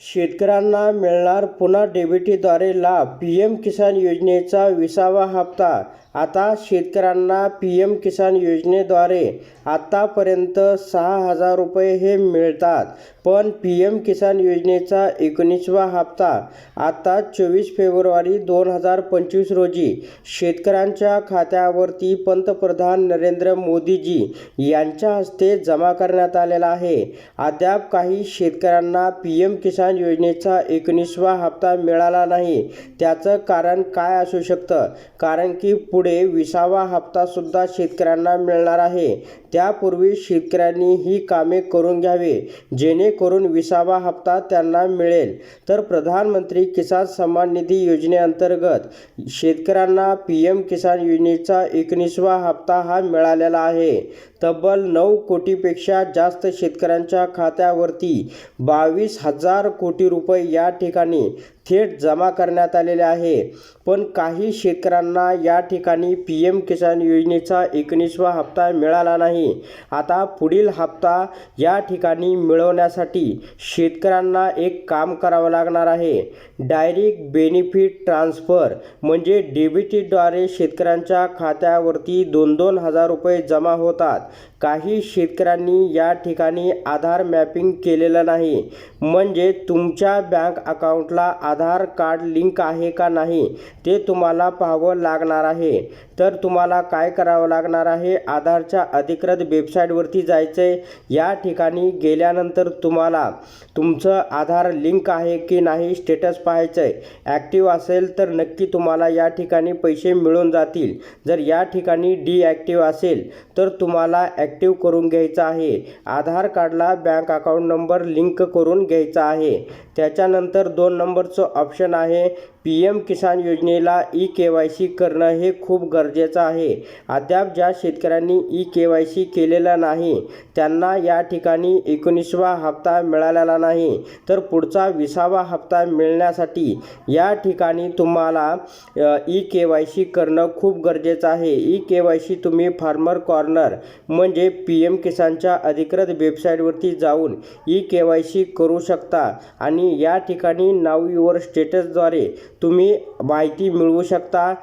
शेतकऱ्यांना मिळणार पुन्हा डीबीटीद्वारे लाभ. पी एम किसान योजनेचा विसावा हप्ता आता शेतकऱ्यांना पी एम किसान योजनेद्वारे आत्तापर्यंत सहा हजार रुपये हे मिळतात. पण पी एम किसान योजनेचा एकोणीसवा हप्ता आता चोवीस फेब्रुवारी दोन हजार पंचवीस रोजी शेतकऱ्यांच्या खात्यावरती पंतप्रधान नरेंद्र मोदीजी यांच्या हस्ते जमा करण्यात आलेला आहे. अद्याप काही शेतकऱ्यांना पी एम किसान योजनेचा एकोणीसवा हप्ता मिळाला नाही. त्याचं कारण काय असू शकतं? कारण की पुढे विसावा हप्तासुद्धा शेतकऱ्यांना मिळणार आहे. त्यापूर्वी शेतकऱ्यांनी ही कामे करून घ्यावे जेणेकरून विसावा हप्ता त्यांना मिळेल. तर प्रधानमंत्री किसान सन्मान निधी योजनेअंतर्गत शेतकऱ्यांना पी एम किसान योजनेचा एकोणीसवा हप्ता हा मिळालेला आहे. तब्बल नऊ कोटीपेक्षा जास्त शेतकऱ्यांच्या खात्यावरती बावीस हजार कोटी रुपये या ठिकाणी थेट जमा करण्यात आलेले आहे. पण काही शेतकऱ्यांना या ठिकाणी पी एम किसान योजनेचा एकोणीसवा हप्ता मिळाला नाही. आता पुढील हप्ता या ठिकाणी मिळवण्यासाठी शेतकऱ्यांना एक काम करावं लागणार आहे. डायरेक्ट बेनिफिट ट्रान्सफर म्हणजे डेबिटीद्वारे शेतकऱ्यांच्या खात्यावरती दोन दोन हजार रुपये जमा होतात. काही शेतकऱ्यांनी या ठिकाणी आधार मॅपिंग केलेलं नाही. म्हणजे तुमच्या बँक अकाउंटला आधार कार्ड लिंक आहे का नाही ते तुम्हाला पाहावं लागणार आहे. तर तुम्हाला काय करावं लागणार आहे? आधारच्या अधिकृत वेबसाईटवरती जायचं आहे या ठिकाणी गेल्यानंतर तुम्हाला तुमचं आधार लिंक आहे की नाही स्टेटस पाहायचं आहे ॲक्टिव्ह असेल तर नक्की तुम्हाला या ठिकाणी पैसे मिळून जातील. जर या ठिकाणी डीॲक्टिव्ह असेल तर तुम्हाला ॲक्टिव्ह करून घ्यायचं आहे. आधार कार्डला बँक अकाउंट नंबर लिंक करून घ्यायचा आहे. त्याच्यानंतर दोन नंबरचं ऑप्शन आहे. पी एम किसान योजनेला ई के वाय सी करणं हे खूप गरजेचं आहे. अद्याप ज्या शेतकऱ्यांनी ई के वाय सी केलेलं नाही त्यांना या ठिकाणी एकोणीसवा हप्ता मिळालेला नाही. तर पुढचा विसावा हप्ता मिळण्यासाठी या ठिकाणी तुम्हाला ई के वाय सी करणं खूप गरजेचं आहे. ई के वाय सी तुम्ही फार्मर कॉर्नर म्हणजे पी एम किसानच्या अधिकृत वेबसाईटवरती जाऊन ई के वाय सी करू शकता. आणि या ठिकाणी नाव युवर स्टेटसद्वारे तुम्ही माहिती मिळवू शकता.